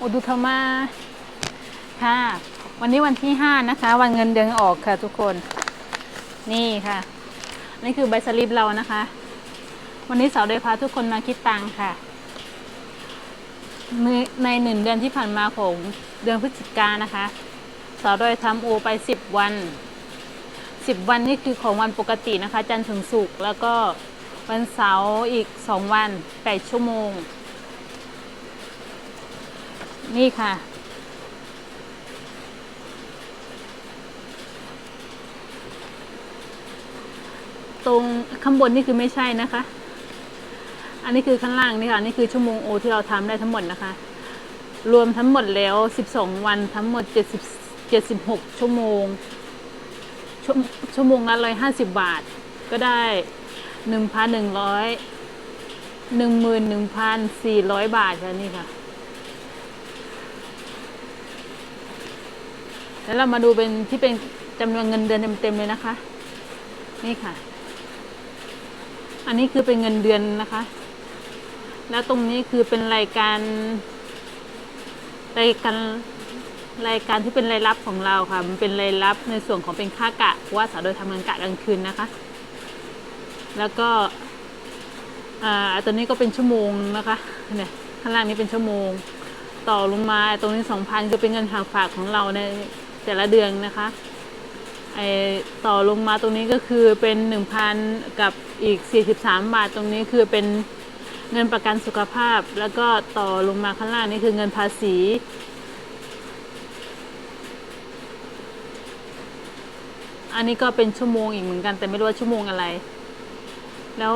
โอดุธรรมาค่ะ วันนี้วันที่ห้านะคะ วันเงินเดือนออกค่ะทุกคน นี่ค่ะ นี่คือใบสลิปเรานะคะ วันนี้สาวได้พาทุกคนมาคิดตังค่ะในในหนึ่งเดือนที่ผ่านมาของเดือนพฤศจิกานะคะ สาวโดยทำโอไปสิบวันสิบวันนี่คือของวันปกตินะคะ จันทร์ถึงศุกร์แล้วก็วันเสาร์อีกสองวันแปดชั่วโมง นี่ค่ะ ตรงข้างบนนี่คือไม่ใช่นะคะ อันนี้คือข้างล่างนี่ค่ะนี่คือชั่วโมงโอที่เราทำได้ทั้งหมดนะคะ รวมทั้งหมดแล้ว 12 วันทั้งหมด 70 76 ชั่วโมง ชั่วชั่วโมงละ150 บาท ก็ได้1,100 11,400 บาทค่ะนี่ค่ะ แล้วเรามาดูเป็นที่เป็นจำนวนเงินเดือนเต็มๆเลยนะคะ นี่ค่ะ อันนี้คือเป็นเงินเดือนนะคะ แล้วตรงนี้คือเป็นรายการรายการรายการที่เป็นรายรับของเราค่ะ มันเป็นรายรับในส่วนของเป็นค่ากะว่าสาวโดยทำงานกะกลางคืนนะคะ แล้วก็อ่าตัวนี้ก็เป็นชั่วโมงนะคะเนี่ยข้างล่างนี้เป็นชั่วโมง ต่อลงมาตรงนี้สองพันคือเป็นเงินฝากฝากของเราใน แต่ละเดือนนะคะไอต่อลงมาตรงนี้ก็คือเป็นหนึ่งพันกับอีกสี่สิบสามบาทตรงนี้คือเป็นเงินประกันสุขภาพ แล้วก็ต่อลงมาข้างล่างนี่คือเงินภาษี อันนี้ก็เป็นชั่วโมงอีกเหมือนกัน แต่ไม่รู้ว่าชั่วโมงอะไร แล้ว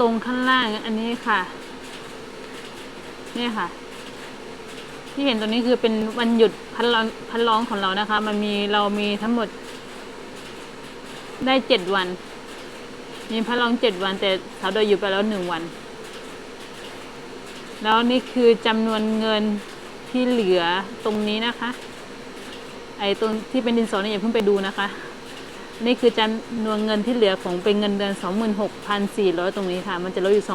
ตรงข้างล่างอันนี้ค่ะ เนี่ยค่ะ ที่เห็นตรงนี้คือเป็นวันหยุดพันร้องพันร้องของเรานะคะ มันมีเรามีทั้งหมด ได้เจ็ดวัน มีพันร้องเจ็ดวัน แต่สาวโดยอยู่ไปแล้วหนึ่งวัน แล้วนี่คือจำนวนเงินที่เหลือตรงนี้นะคะ ไอ้ตรงที่เป็นดินสอนี่อย่าเพิ่งไปดูนะคะ นี่คือจำนวนเงินที่เหลือของเป็นเงินเดือน 26,400 ตรงนี้ค่ะ มันจะลดอยู่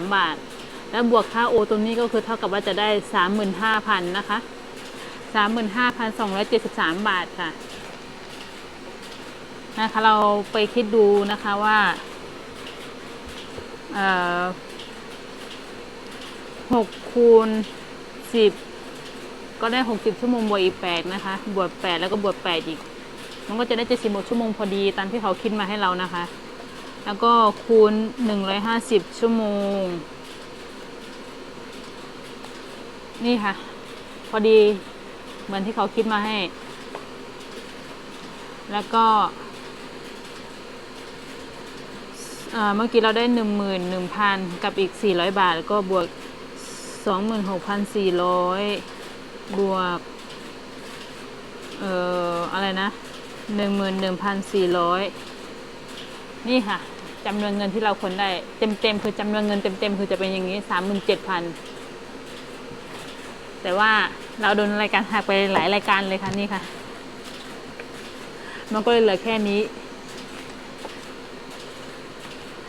2,3873 บาท แล้วบวกค่าโอตรงนี้ก็คือเท่ากับว่าจะได้ 35,000นะคะ 35,273 บาทค่ะนะคะเราไปคิดดูนะคะว่าเอ่อ6คูณ10ก็ได้60ชั่วโมงบวกอีก8นะคะ บวก8แล้วก็บวก8อีก มันก็จะได้76ชั่วโมงพอดีตามที่เขาคิดมาให้เรานะคะ แล้วก็คูณ150ชั่วโมง นี่ค่ะ พอดีเหมือนที่เขาคิดมาให้ แล้วก็เมื่อกี้เราได้ 11,000 กับอีก 400 บาท ก็บวก 26,400 บวก เอ่อ อะไรนะ 11,400 นี่ค่ะจำนวนเงินที่เราควรได้ เต็มๆ คือจำนวนเงินเต็มๆ คือจะเป็นอย่างนี้ 37,000 แต่ว่าเราโดนรายการหักไปหลายรายการเลยค่ะนี่ค่ะ มันก็เลยเหลือแค่นี้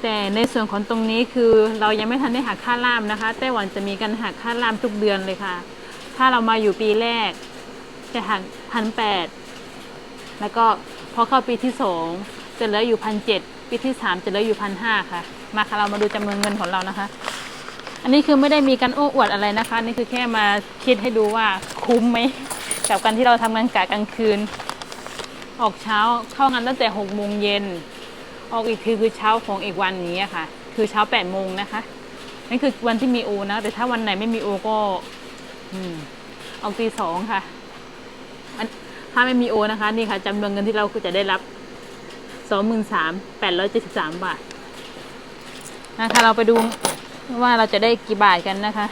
แต่ในส่วนของตรงนี้คือเรายังไม่ทันได้หักค่าล่ามนะคะไต้หวันจะมีการหักค่าล่ามทุกเดือนเลยค่ะ ถ้าเรามาอยู่ปีแรก จะหักพันแปดแล้วก็พอเข้าปีที่สองจะเหลืออยู่พันเจ็ดปีที่สามจะเหลืออยู่พันห้าค่ะ มาค่ะเรามาดูจำนวนเงินของเรานะคะ อันนี้คือไม่ได้มีการโอ้อวดอะไรนะคะนี่คือแค่มาคิดให้ดูว่าคุ้มไหมกับการที่เราทำงานกะกลางคืน ออกเช้าเข้างานตั้งแต่หกโมงเย็นออกอีกทีคือเช้าของอีกวันนี้ค่ะ คือเช้าแปดโมงนะคะนั่นคือวันที่มีโอนะ แต่ถ้าวันไหนไม่มีโอก็ อืมออกตีสองค่ะถ้าไม่มีโอนะคะ นี่ค่ะจำนวนเงินที่เราจะได้รับสองหมื่นสามแปดร้อยเจ็ดสิบสามบาทนะคะเราไปดู ว่าเราจะได้กี่บาทกันนะคะ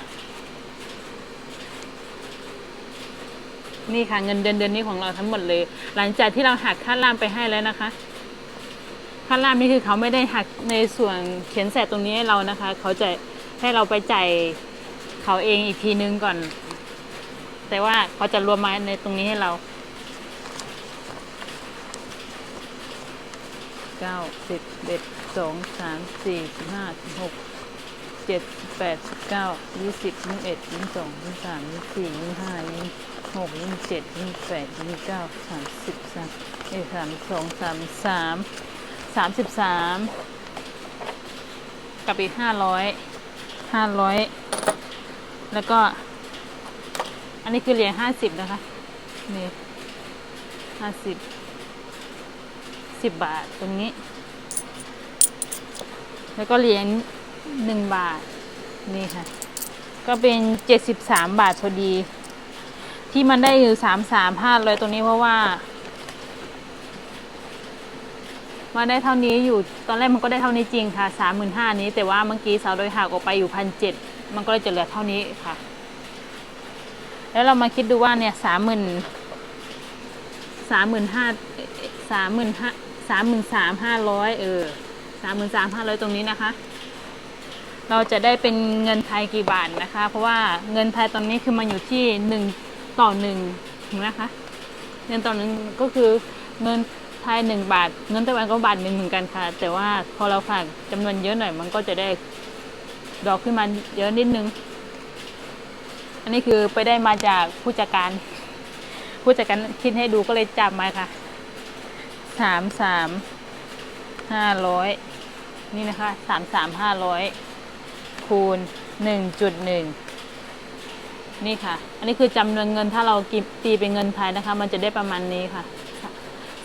นี่ค่ะเงินเดือนเดือนนี้ของเราทั้งหมดเลย หลังจากที่เราหักค่าล่ามไปให้แล้วนะคะค่าล่ามนี่คือเขาไม่ได้หักในส่วนเขียนแสตรงนี้ให้เรานะคะ เขาจะให้เราไปจ่ายเขาเองอีกทีนึงก่อน แต่ว่าเขาจะรวมมาในตรงนี้ให้เราเก้าสิบเอ็ดสองสามสี่ห้าหก เจ็ดแปดสิบเก้ายี่สิบยี่สิบเอ็ดยี่สิบสองยี่สิบสามยี่สิบสี่ยี่สิบห้ายี่สิบหกยี่สิบเจ็ดยี่สิบแปดยี่สิบเก้าสามสิบสามเอสามสองสามสามสามสิบสามกับอีกห้าร้อยห้าร้อยแล้วก็ อันนี้คือเหรียญห้าสิบนะคะ นี่ห้าสิบสิบบาทตรงนี้ แล้วก็เหรียญ หนึ่งบาท นี่ค่ะ ก็เป็นเจ็ดสิบสามบาทพอดี ที่มันได้อยู่สามสามห้าเลยตรงนี้เพราะว่ามาได้เท่านี้อยู่ตอนแรกมันก็ได้เท่านี้จริงค่ะสามหมื่นห้านี้ แต่ว่าเมื่อกี้สาวโดยหักออกไปอยู่พันเจ็ดมันก็เลยจะเหลือเท่านี้ค่ะ แล้วเรามาคิดดูว่าเนี่ยสามหมื่นสามหมื่นห้าสามหมื่นห้าสามหมื่นสามห้าร้อยเออสามหมื่นสามห้าร้อยตรงนี้นะคะ เราจะได้เป็นเงินไทยกี่บาทนะคะ เพราะว่าเงินไทยตอนนี้คือมันอยู่ที่หนึ่งต่อหนึ่งนไหมคะเงินต่อหนึ่งก็คือเงินไทยหนึ่งบาท เงินไต้หวันก็บาทหนึ่งเหมือนกันค่ะ แต่ว่าพอเราฝากจำนวนเยอะหน่อยมันก็จะได้ดอกขึ้นมาเยอะนิดนึง อันนี้คือไปได้มาจากผู้จัดการ ผู้จัดการคิดให้ดูก็เลยจับมาค่ะสามสามห้าร้อยนี่นะคะสามสามห้าร้อย คูณหนึ่งจุดหนึ่งนี่ค่ะ อันนี้คือจำนวนเงินถ้าเราตีเป็นเงินไทยนะคะ มันจะได้ประมาณนี้ค่ะ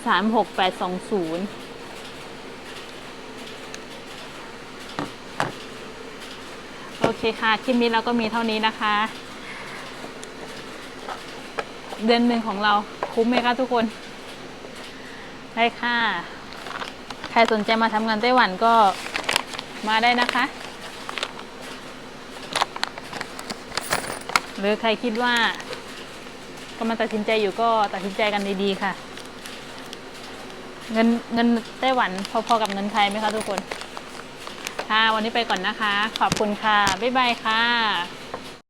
สามหกแปดสองศูนย์โอเคค่ะ คลิปนี้เราก็มีเท่านี้นะคะ เดือนหนึ่งของเราคุ้มไหมคะทุกคน ได้ค่ะ ใครสนใจมาทำงานไต้หวันก็มาได้นะคะ หรือใครคิดว่ากำลังตัดสินใจอยู่ก็ตัดสินใจกันดีๆค่ะ เงินเงินไต้หวันพอๆกับเงินไทยไหมคะทุกคน ค่ะ วันนี้ไปก่อนนะคะ ขอบคุณค่ะ บ๊ายบายค่ะ